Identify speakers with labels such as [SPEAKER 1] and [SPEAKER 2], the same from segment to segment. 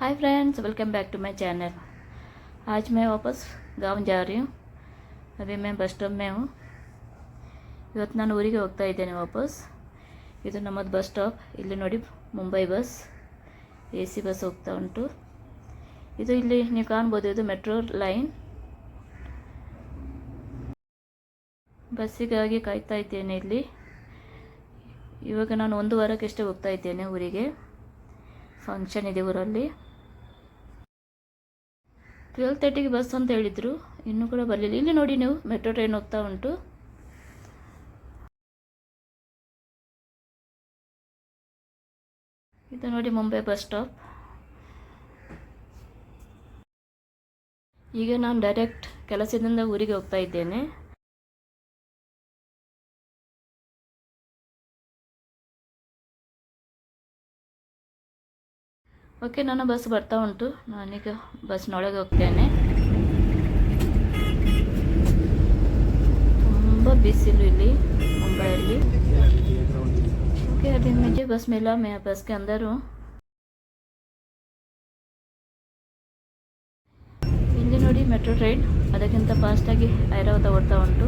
[SPEAKER 1] hi friends welcome back to my channel आज मैं वापस गांव जा रही हूँ अभी मैं बस स्टॉप में हूँ ಇವತ್ತು ನಾನು ಊರಿಗೆ ಹೋಗ್ತಾ ಇದ್ದೇನೆ ವಾಪಸ್ ಇದು ನಮ್ಮದು ಬಸ್ ಸ್ಟಾಪ್ ಇಲ್ಲಿ ನೋಡಿ Mumbai bus A C bus ಹೋಗ್ತಾ ಉಂಟು ಇದು ಇಲ್ಲಿ ನೀವು ಕಾಣ್ಬೋದು ಇದು ಮೆಟ್ರೋ ಲೈನ್ ಬಸ್ಸಿಗಾಗಿ ಕಾಯ್ತಾ ಇದ್ದೇನೆ ಇಲ್ಲಿ ಇವಾಗ ನಾನು ಒಂದು ವಾರಕ್ಕಷ್ಟೇ ಹೋಗ್ತಾ ಇದ್ದೇನೆ ಊರಿಗೆ ಫಂಕ್ಷನ್ ಇದೆ ಊರಲ್ಲಿ ಟ್ವೆಲ್ ತರ್ಟಿಗೆ ಬಸ್ ಅಂತ ಹೇಳಿದರು. ಇನ್ನೂ ಕೂಡ ಬರಲಿಲ್ಲ. ಇಲ್ಲಿ ನೋಡಿ ನೀವು ಮೆಟ್ರೋ ಟ್ರೈನ್ ಹೋಗ್ತಾ ಉಂಟು. ಇದು ನೋಡಿ ಮುಂಬೈ ಬಸ್ ಸ್ಟಾಪ್ ಈಗ ನಾನು ಡೈರೆಕ್ಟ್ ಕೆಲಸದಿಂದ ಊರಿಗೆ ಹೋಗ್ತಾ ಇದ್ದೇನೆ. ಓಕೆ ನನ್ನ ಬಸ್ ಬರ್ತಾ ಉಂಟು ನಾನೀಗ ಬಸ್ನೊಳಗೆ ಹೋಗ್ತೇನೆ ತುಂಬ ಬಿಸಿಲು ಇಲ್ಲಿ ಮುಂಬೈಯಲ್ಲಿ ओके अभी मुझे बस मिला मैं बस के अंदर हूँ ಇಲ್ಲಿ ನೋಡಿ ಮೆಟ್ರೋ ಟ್ರೈನ್ ಅದಕ್ಕಿಂತ ಫಾಸ್ಟಾಗಿ ಐರಾವತ ಓಡ್ತಾ ಉಂಟು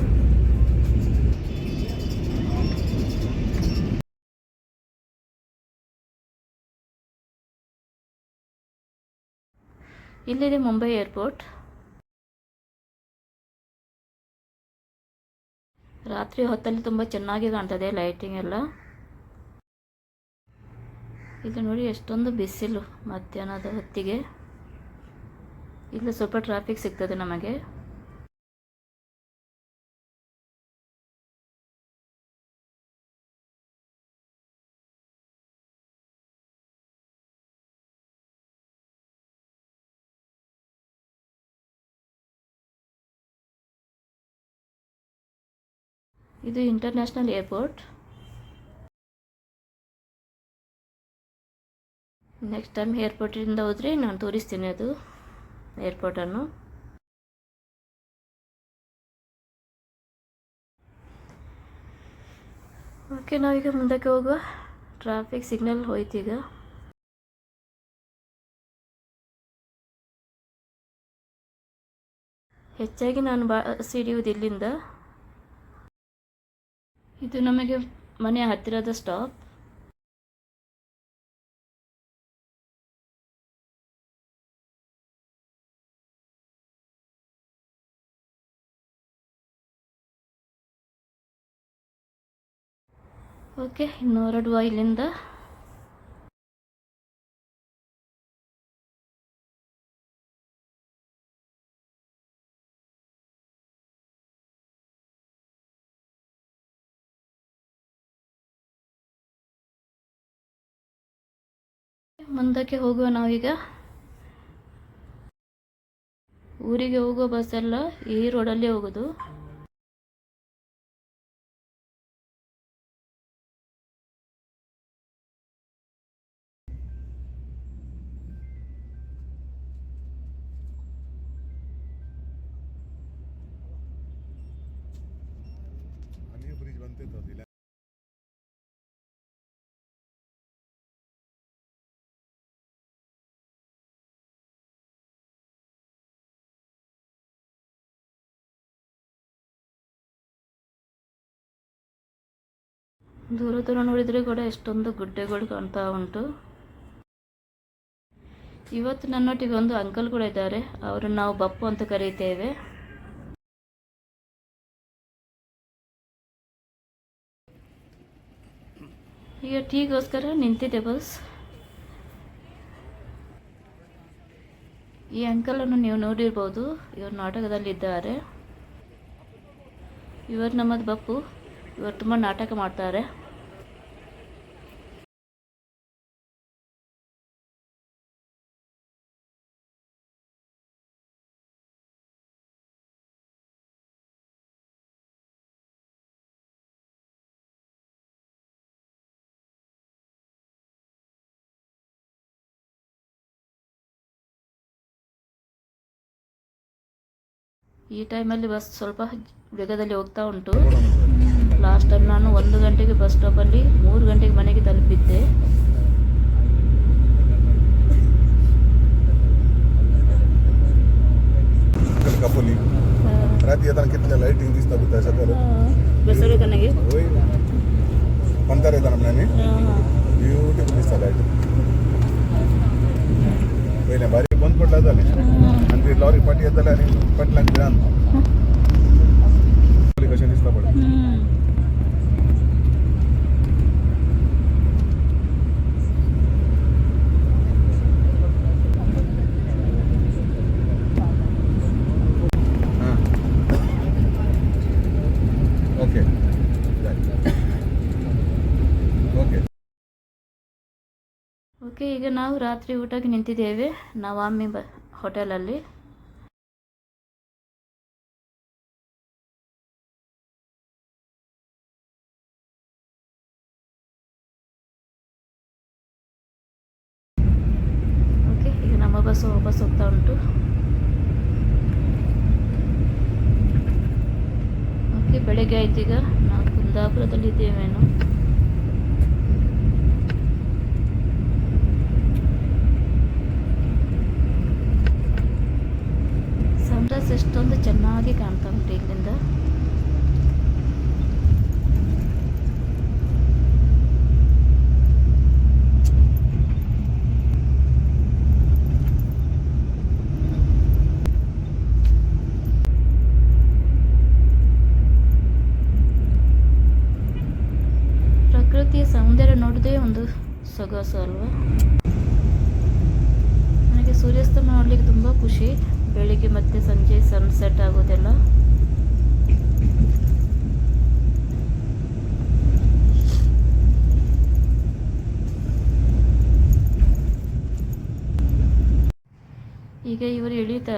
[SPEAKER 1] ಇಲ್ಲಿದೆ ಮುಂಬೈ ಏರ್ಪೋರ್ಟ್. ರಾತ್ರಿ ಹೊತ್ತಲ್ಲಿ ತುಂಬ ಚೆನ್ನಾಗಿ ಕಾಣ್ತದೆ ಲೈಟಿಂಗ್ ಎಲ್ಲ. ಇಲ್ಲಿ ನೋಡಿ ಎಷ್ಟೊಂದು ಬಿಸಿಲು ಮಧ್ಯಾಹ್ನದ ಹೊತ್ತಿಗೆ. ಇಲ್ಲಿ ಸ್ವಲ್ಪ ಟ್ರಾಫಿಕ್ ಸಿಗ್ತದೆ ನಮಗೆ. ಇದು ಇಂಟರ್ನ್ಯಾಷನಲ್ ಏರ್ಪೋರ್ಟ್ ನೆಕ್ಸ್ಟ್ ಟೈಮ್ ಏರ್ಪೋರ್ಟಿಂದ ಹೋದರೆ ನಾನು ತೋರಿಸ್ತೀನಿ ಅದು ಏರ್ಪೋರ್ಟನ್ನು ಓಕೆ ನಾವೀಗ ಮುಂದಕ್ಕೆ ಹೋಗುವ. ಟ್ರಾಫಿಕ್ ಸಿಗ್ನಲ್ ಹೋಯ್ತೀಗ ಹೆಚ್ಚಾಗಿ ನಾನು ಬಾ, ಸಿಡಿಯುವುದು ಇಲ್ಲಿಂದ. ಇದು ನಮಗೆ ಮನೆ ಹತ್ತಿರದ ಸ್ಟಾಪ್. ಓಕೆ ಇನ್ನು ಹೊರಡುವ ಇಲ್ಲಿಂದ ಮುಂದಕ್ಕೆ ಹೋಗುವ ನಾವೀಗ? ಊರಿಗೆ ಹೋಗೋ ಬಸ್ ಎಲ್ಲ ಈ ರೋಡಲ್ಲೇ ಹೋಗೋದು. ದೂರ ದೂರ ನೋಡಿದರೆ ಕೂಡ ಎಷ್ಟೊಂದು ಗುಡ್ಡೆಗಳು ಕಾಣ್ತಾ ಉಂಟು. ಇವತ್ತು ನನ್ನೊಟ್ಟಿಗೆ ಒಂದು ಅಂಕಲ್ ಕೂಡ ಇದ್ದಾರೆ. ಅವರನ್ನು ನಾವು ಬಪ್ಪು ಅಂತ ಕರೀತೇವೆ. ಈಗ ಟೀಗೋಸ್ಕರ ನಿಂತಿದೆ ಬಸ್ ಈ ಅಂಕಲನ್ನು ನೀವು ನೋಡಿರ್ಬೋದು. ಇವರು ನಾಟಕದಲ್ಲಿದ್ದಾರೆ. ಇವರು ನಮ್ಮದು ಬಪ್ಪು. ಇವರು ತುಂಬ ನಾಟಕ ಮಾಡ್ತಾರೆ. ಈ ಟೈಮಲ್ಲಿ ಬಸ್ ಸ್ವಲ್ಪ ವೇಗದಲ್ಲಿ ಹೋಗ್ತಾ ಉಂಟು. ಲಾಸ್ಟ್ ಟೈಮ್ ನಾನು ಒಂದು ಗಂಟೆಗೆ ಬಸ್ ಸ್ಟಾಪಲ್ಲಿ ಮೂರು ಗಂಟೆಗೆ ಮನೆಗೆ ತಲುಪಿದ್ದೆ.
[SPEAKER 2] ಓಕೆ
[SPEAKER 1] ಈಗ ನಾವು ರಾತ್ರಿ ಊಟಕ್ಕೆ ನಿಂತಿದ್ದೇವೆ. ನವಾಮಿ ಬ ಹೋಟೆಲಲ್ಲಿ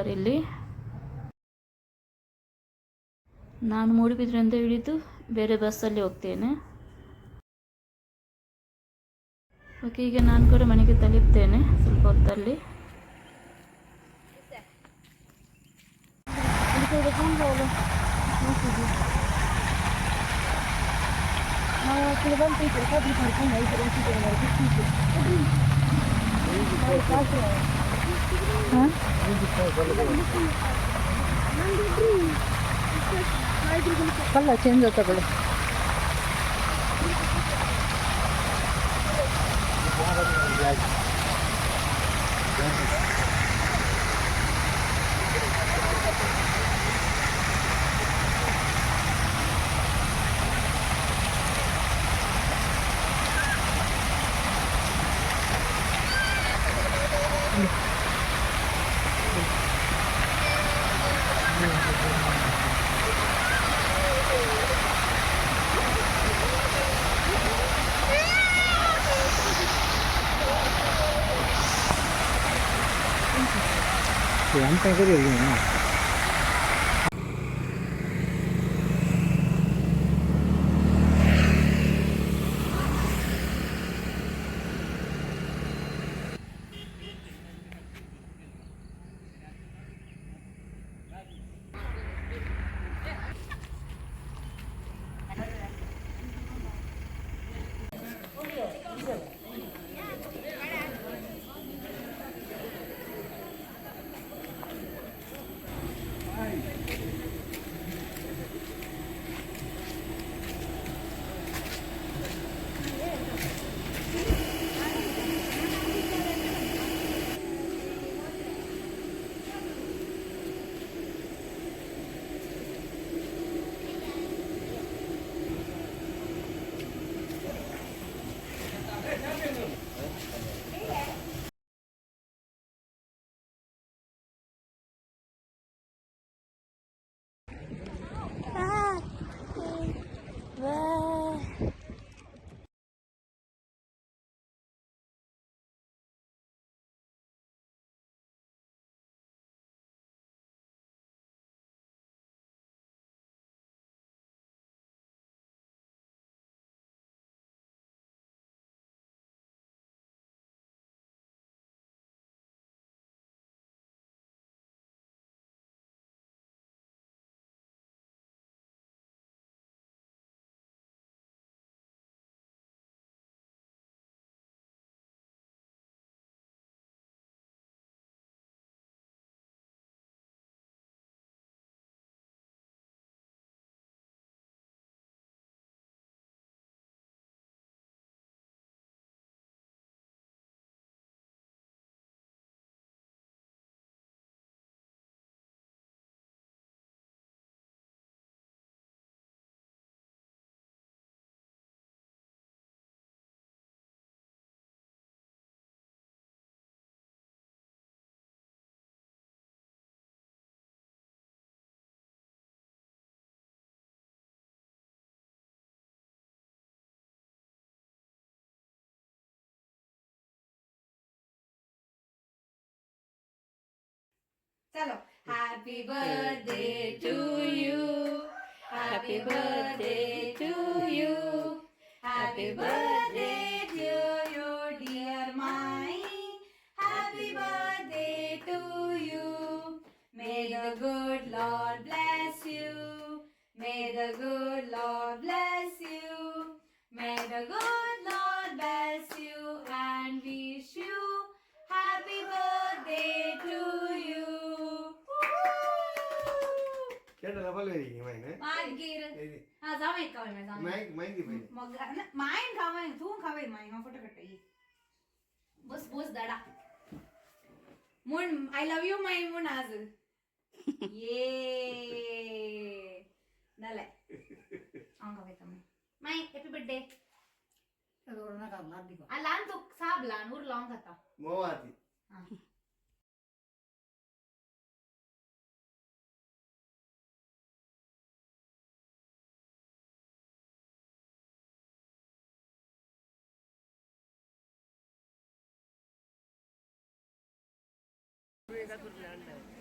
[SPEAKER 1] ಕಲರ್ ಇಲ್ಲಿ. ನಾನು ಮೂಡುಬಿದ್ರಿಂದ ಹಿಡಿದು ಬೇರೆ ಬಸ್ಸಲ್ಲಿ ಹೋಗ್ತೇನೆ. ಓಕೆ ಈಗ ನಾನು ಕೂಡ ಮನೆಗೆ ತಲುಪ್ತೇನೆ, ಸ್ವಲ್ಪ ಹೊತ್ತಲ್ಲಿ.
[SPEAKER 3] ಅಲ್ಲ ಚೇಂಜ್ ತಗೊಳ್ಳಿ
[SPEAKER 4] Thank you. 그 한판 끓여 여기는 Thank you. चलो happy birthday to you happy birthday to you happy birthday to you dear my happy birthday to you May the good Lord bless you. May the good Lord bless
[SPEAKER 5] केटा double very माहिती
[SPEAKER 4] मागीर हा जाऊ एक खावे जाऊ
[SPEAKER 5] माहिती माहिती पाहिजे
[SPEAKER 4] मग न- मायन खावे तू खावे माय हा फोटो काढता ये बस बस दाडा म्हण आय लव्ह यू माय म्हण आज ये नालाय हांव खावे तमे माय हॅपी बर्थडे आ ल्हान ഷാജാപൂരിലാണ്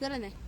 [SPEAKER 4] ならない